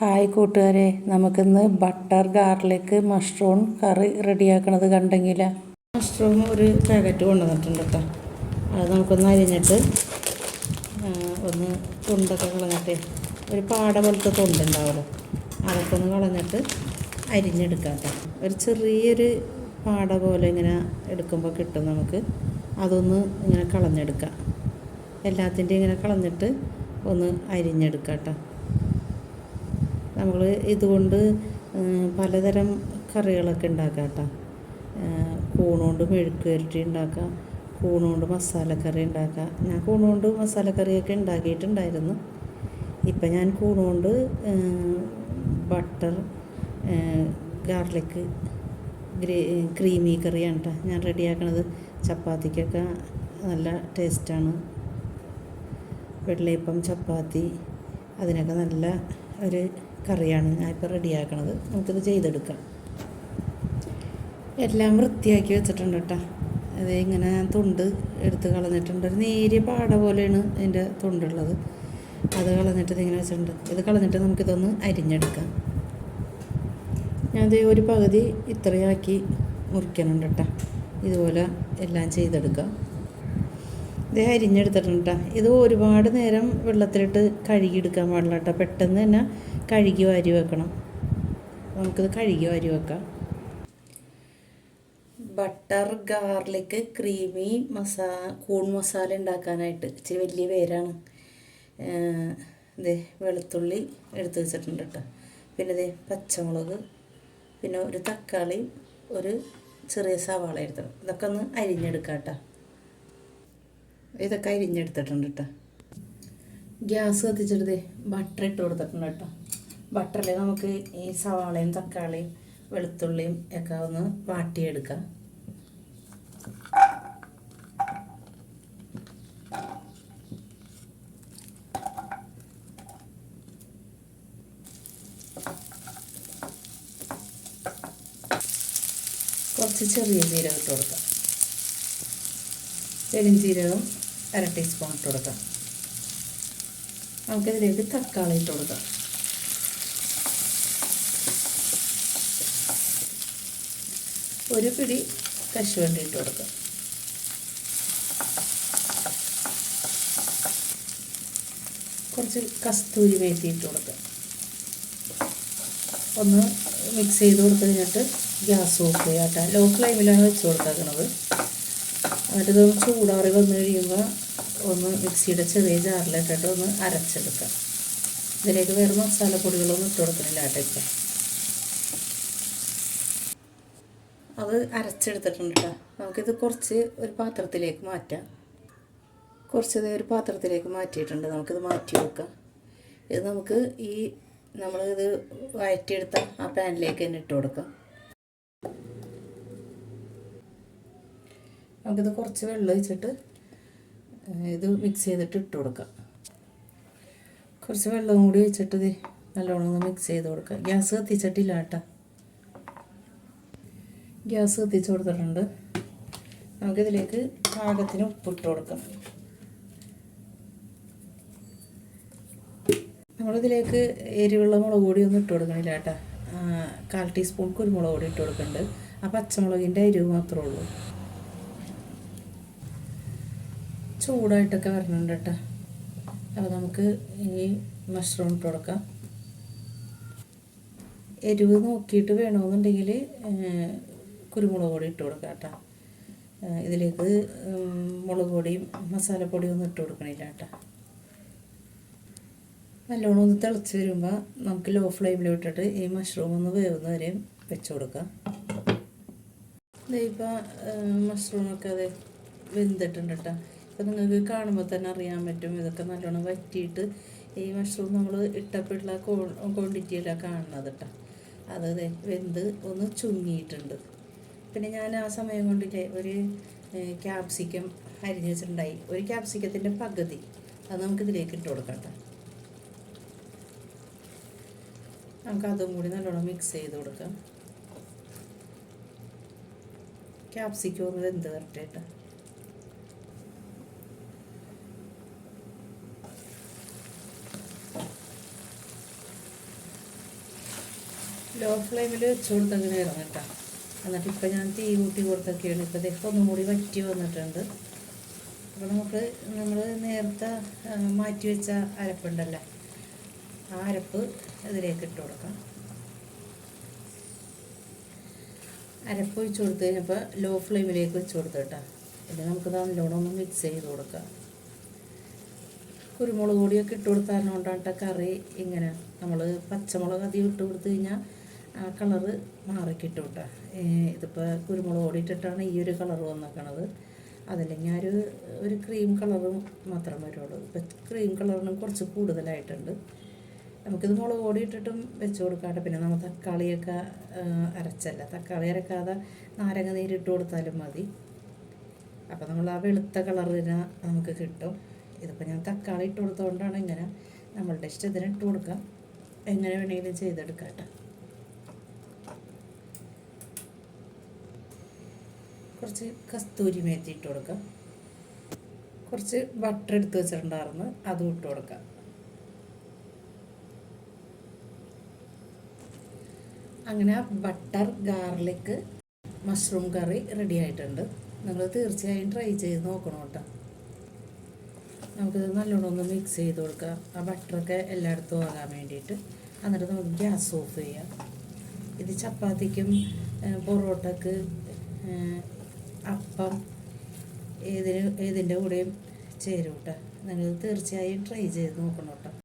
Hi കൂട്ടുകാരെ നമുക്കിന്ന് butter garlic mushroom curry റെഡിയാക്കണത് കണ്ടെങ്കിൽ മഷ്റൂം ഒരു പാക്കറ്റ് കൊണ്ടുവന്നിട്ടുണ്ട് കേട്ടോ അത് നമുക്കൊന്ന് അരിഞ്ഞിട്ട് ഒന്ന് തുണ്ടൊക്കെ കളഞ്ഞിട്ട് ഒരു പാട പോലത്തെ തുണ്ടുണ്ടാവുമല്ലോ. അതൊക്കെ ഒന്ന് കളഞ്ഞിട്ട് അരിഞ്ഞെടുക്കാം ഒരു ചെറിയൊരു പാട പോലെ ഇങ്ങനെ എടുക്കുമ്പോൾ കിട്ടും നമുക്ക്. അതൊന്ന് ഇങ്ങനെ കളഞ്ഞെടുക്കാം. എല്ലാത്തിന്റെയും ഇങ്ങനെ കളഞ്ഞിട്ട് ഒന്ന് അരിഞ്ഞെടുക്കാം കേട്ടോ നമ്മൾ ഇതുകൊണ്ട് പലതരം കറികളൊക്കെ ഉണ്ടാക്കാം കേട്ടോ. കൂണുകൊണ്ട് മെഴുക്ക് വരട്ടി ഉണ്ടാക്കാം കൂണുകൊണ്ട് മസാലക്കറി ഉണ്ടാക്കാം. ഞാൻ കൂണുകൊണ്ട് മസാലക്കറിയൊക്കെ ഉണ്ടാക്കിയിട്ടുണ്ടായിരുന്നു. ഇപ്പം ഞാൻ കൂണുകൊണ്ട് ബട്ടർ ഗാർലിക്ക് ഗ്രേ ക്രീമി കറിയാണ് കേട്ടോ ഞാൻ റെഡിയാക്കണത്. ചപ്പാത്തിക്കൊക്കെ നല്ല ടേസ്റ്റാണ്. വെള്ളയപ്പം ചപ്പാത്തി അതിനൊക്കെ നല്ല ഒരു കറിയാണ് ഞാനിപ്പോൾ റെഡിയാക്കണത്. നമുക്കിത് ചെയ്തെടുക്കാം. എല്ലാം വൃത്തിയാക്കി വെച്ചിട്ടുണ്ട് കേട്ടോ. അത് ഇങ്ങനെ ഞാൻ തുണ്ട് എടുത്ത് കളഞ്ഞിട്ടുണ്ട്. ഒരു നേരിയ പാട പോലെയാണ് അതിന്റെ തുണ്ടുള്ളത്. അത് കളഞ്ഞിട്ട് ഇതിങ്ങനെ വെച്ചിട്ടുണ്ട്. ഇത് കളഞ്ഞിട്ട് നമുക്കിതൊന്ന് അരിഞ്ഞെടുക്കാം. ഞാനത് ഒരു പകുതി ഇത്രയാക്കി മുറിക്കണുണ്ട് കേട്ടോ. ഇതുപോലെ എല്ലാം ചെയ്തെടുക്കാം. ഇത് അരിഞ്ഞെടുത്തിട്ടുണ്ട് കേട്ടോ ഇത് ഒരുപാട് നേരം വെള്ളത്തിലിട്ട് കഴുകിയെടുക്കാൻ പാടില്ല കേട്ടോ പെട്ടെന്ന് തന്നെ കഴുകി വാരി വെക്കണം. നമുക്കിത് കഴുകി വാരി വെക്കാം. ബട്ടർ ഗാർലിക് ക്രീമി മസാ കൂൺ മസാല ഉണ്ടാക്കാനായിട്ട്. ഇച്ചിരി വലിയ പേരാണ്. ഇതേ വെളുത്തുള്ളി എടുത്ത് വെച്ചിട്ടുണ്ട് കേട്ടോ പിന്നെ ഇതേ പച്ചമുളക് പിന്നെ ഒരു തക്കാളി ഒരു ചെറിയ സവാള എടുത്തിടണം ഇതൊക്കെ ഒന്ന് അരിഞ്ഞെടുക്കാം കേട്ടോ ഇതൊക്കെ അരിഞ്ഞെടുത്തിട്ടുണ്ട് കേട്ടോ ഗ്യാസ് കത്തിച്ചെടുത്ത് ബട്ടർ ഇട്ട് കൊടുത്തിട്ടുണ്ട് കേട്ടോ ബട്ടറിൽ നമുക്ക് ഈ സവാളയും തക്കാളിയും വെളുത്തുള്ളിയും ഒക്കെ ഒന്ന് വാട്ടിയെടുക്കാം. കുറച്ച് ചെറിയ ജീരകം ഇട്ട് കൊടുക്കാം. പെരുംജീരകം അര ടീസ്പൂൺ ഇട്ട് കൊടുക്കാം. നമുക്കിതിലേക്ക് തക്കാളി ഇട്ട് കൊടുക്കാം. ഒരു പിടി കശുവണ്ടി ഇട്ട് കൊടുക്കാം. കുറച്ച് കസ്തൂരി മേത്തി ഇട്ട് കൊടുക്കാം. ഒന്ന് മിക്സ് ചെയ്ത് കൊടുത്ത് കഴിഞ്ഞിട്ട് ഗ്യാസ് ഓഫ് ചെയ്യാട്ടോ ലോ ഫ്ലെയിമിലാണ് വെച്ച് കൊടുത്തേക്കണത്. എന്നിട്ട് ഇതൊന്ന് ചൂടാറി വന്നു കഴിയുമ്പോൾ ഒന്ന് മിക്സിയുടെ ചെറിയ ജാറിലിട്ടിട്ട് ഒന്ന് അരച്ചെടുക്കാം ഇതിലേക്ക് വേറെ മസാലപ്പൊടികളൊന്നും ഇട്ട് കൊടുക്കുന്നില്ല കേട്ടോ ഇപ്പം. അത് അരച്ചെടുത്തിട്ടുണ്ട് നമുക്കിത് കുറച്ച് ഒരു പാത്രത്തിലേക്ക് മാറ്റാം. കുറച്ച് ഇത് ഒരു പാത്രത്തിലേക്ക് മാറ്റിയിട്ടുണ്ട്. നമുക്കിത് മാറ്റി വെക്കാം. ഇത് നമുക്ക് ഈ നമ്മളിത് വഴറ്റിയെടുത്ത ആ പാനിലേക്ക് തന്നെ ഇട്ട് കൊടുക്കാം. നമുക്കിത് കുറച്ച് വെള്ളം ഒഴിച്ചിട്ട് ഇത് മിക്സ് ചെയ്തിട്ട് ഇട്ട് കൊടുക്കാം. കുറച്ച് വെള്ളവും കൂടി ഒഴിച്ചിട്ട് ഇത് നല്ലോണം ഒന്ന് മിക്സ് ചെയ്ത് കൊടുക്കുക ഗ്യാസ് കത്തിച്ചിട്ടില്ല കേട്ടോ. ഗ്യാസ് കത്തിച്ച് കൊടുത്തിട്ടുണ്ട്. നമുക്കിതിലേക്ക് പാകത്തിന് ഉപ്പിട്ട് കൊടുക്കാം. നമ്മളിതിലേക്ക് എരിവുള്ള മുളക് പൊടി ഒന്നും ഇട്ട് കൊടുക്കണില്ല കേട്ടോ. കാൽ ടീസ്പൂൺ കുരുമുളക് പൊടി ഇട്ട് കൊടുക്കുന്നുണ്ട് ആ പച്ചമുളകിന്റെ എരിവ് മാത്രമേ ഉള്ളൂ. ചൂടായിട്ടൊക്കെ വരണുണ്ട് കേട്ടോ. അപ്പോൾ നമുക്ക് ഈ മഷ്റൂം ഇട്ട് കൊടുക്കാം. എരിവ് നോക്കിയിട്ട് വേണമെന്നുണ്ടെങ്കിൽ കുരുമുളക് പൊടി ഇട്ട് കൊടുക്കാം കേട്ടോ. ഇതിലേക്ക് മുളക് പൊടിയും മസാലപ്പൊടിയും ഒന്നും ഇട്ട് കൊടുക്കണില്ല കേട്ടോ. നല്ലോണം ഒന്ന് തിളച്ച് വരുമ്പോൾ നമുക്ക് ലോ ഫ്ലെയിമിൽ വിട്ടിട്ട് ഈ മഷ്റൂം ഒന്ന് വേവുന്ന വരെയും വെച്ച് കൊടുക്കാം. ഇപ്പം മഷ്റൂമൊക്കെ അത് വെന്തിട്ടുണ്ട് കേട്ടോ. ഇപ്പം നിങ്ങൾക്ക് കാണുമ്പോൾ തന്നെ അറിയാൻ പറ്റും. ഇതൊക്കെ നല്ലോണം വറ്റിയിട്ട് ഈ മഷ്റൂം നമ്മൾ ഇട്ടപ്പോഴുള്ള ക്വാണ്ടിറ്റിയിലാണ് കാണുന്നത് കേട്ടോ അത് വെന്ത് ഒന്ന് ചുങ്ങിയിട്ടുണ്ട്. പിന്നെ ഞാൻ ആ സമയം കൊണ്ടില്ലേ ഒരു ക്യാപ്സിക്കം അരിഞ്ഞ് വെച്ചിട്ടുണ്ടായി. ഒരു ക്യാപ്സിക്കത്തിന്റെ പകുതി അത് നമുക്ക് ഇതിലേക്ക് ഇട്ട് കൊടുക്കാം കേട്ടോ നമുക്ക് അതും കൂടി നല്ലോണം മിക്സ് ചെയ്ത് കൊടുക്കാം. ക്യാപ്സിക്കം ഒന്ന് വെന്ത് വരട്ടെ കേട്ടോ ലോ ഫ്ലെയിമിൽ വെച്ച് കൊടുത്തങ്ങനെ ഇറങ്ങട്ടാ. എന്നിട്ട് ഇപ്പം ഞാൻ തീ കൂട്ടി കൊടുത്തൊക്കെയാണ്. ഇപ്പം ഇതൊക്കെ ഒന്നും കൂടി വറ്റി വന്നിട്ടുണ്ട്. അപ്പോൾ നമുക്ക് നമ്മൾ നേരത്തെ മാറ്റി വെച്ച അരപ്പുണ്ടല്ലോ? ആ അരപ്പ് ഇതിലേക്ക് ഇട്ട് കൊടുക്കാം. അരപ്പ് ഒഴിച്ച് കൊടുത്ത് കഴിഞ്ഞപ്പോൾ ലോ ഫ്ലെയിമിലേക്ക് വെച്ച് കൊടുത്ത് കേട്ടോ. പിന്നെ നമുക്ക് നല്ലോണം ഒന്ന് മിക്സ് ചെയ്ത് കൊടുക്കാം. കുരുമുളക് പൊടിയൊക്കെ ഇട്ട് കൊടുത്താലുകൊണ്ടാണ് കറി ഇങ്ങനെ നമ്മൾ പച്ചമുളക് അധികം ഇട്ട് കൊടുത്തു കഴിഞ്ഞാൽ കളറ് മാറിക്കിട്ടും കേട്ടോ ഇതിപ്പോൾ കുരുമുളക് ഓടിയിട്ടിട്ടാണ് ഈ ഒരു കളർ അതല്ലെങ്കിൽ ആ ഒരു ഒരു ക്രീം കളറും മാത്രം വരുള്ളൂ. ഇപ്പം ക്രീം കളറിനും കുറച്ച് കൂടുതലായിട്ടുണ്ട്. നമുക്കിത് മുളക് ഓടിയിട്ടിട്ടും വെച്ച് കൊടുക്കാട്ടെ പിന്നെ നമ്മൾ തക്കാളിയൊക്കെ അരച്ചല്ല. തക്കാളി അരക്കാതെ നാരങ്ങ നീരിട്ട് കൊടുത്താലും മതി. അപ്പോൾ നമ്മൾ ആ വെളുത്ത കളറിന് നമുക്ക് കിട്ടും. ഇതിപ്പോൾ ഞാൻ തക്കാളി ഇട്ട് കൊടുത്തുകൊണ്ടാണ് ഇങ്ങനെ നമ്മളുടെ ഇഷ്ടത്തിന് ഇട്ട് കൊടുക്കാം. എങ്ങനെ വേണമെങ്കിലും ചെയ്തെടുക്കാം കുറച്ച് കസ്തൂരി മേത്തി ഇട്ട് കൊടുക്കാം. കുറച്ച് ബട്ടർ എടുത്ത് വെച്ചിട്ടുണ്ടായിരുന്നു അതും ഇട്ട് കൊടുക്കാം. അങ്ങനെ butter garlic mushroom curry ready ആയിട്ടുണ്ട്. നിങ്ങൾ തീർച്ചയായും ട്രൈ ചെയ്ത് നോക്കണം കേട്ടോ. നമുക്കിത് നല്ലോണം ഒന്ന് മിക്സ് ചെയ്ത് കൊടുക്കാം. ആ ബട്ടറൊക്കെ എല്ലായിടത്തും ആകാൻ വേണ്ടിയിട്ട്. എന്നിട്ട് നമുക്ക് ഗ്യാസ് ഓഫ് ചെയ്യാം. ഇത് ചപ്പാത്തിക്കും പൊറോട്ടക്ക് അപ്പം ഏതിന് ഏതിന്റെ കൂടെയും ചേരും കേട്ടോ നിങ്ങൾ തീർച്ചയായും ട്രൈ ചെയ്ത് നോക്കണം കേട്ടോ.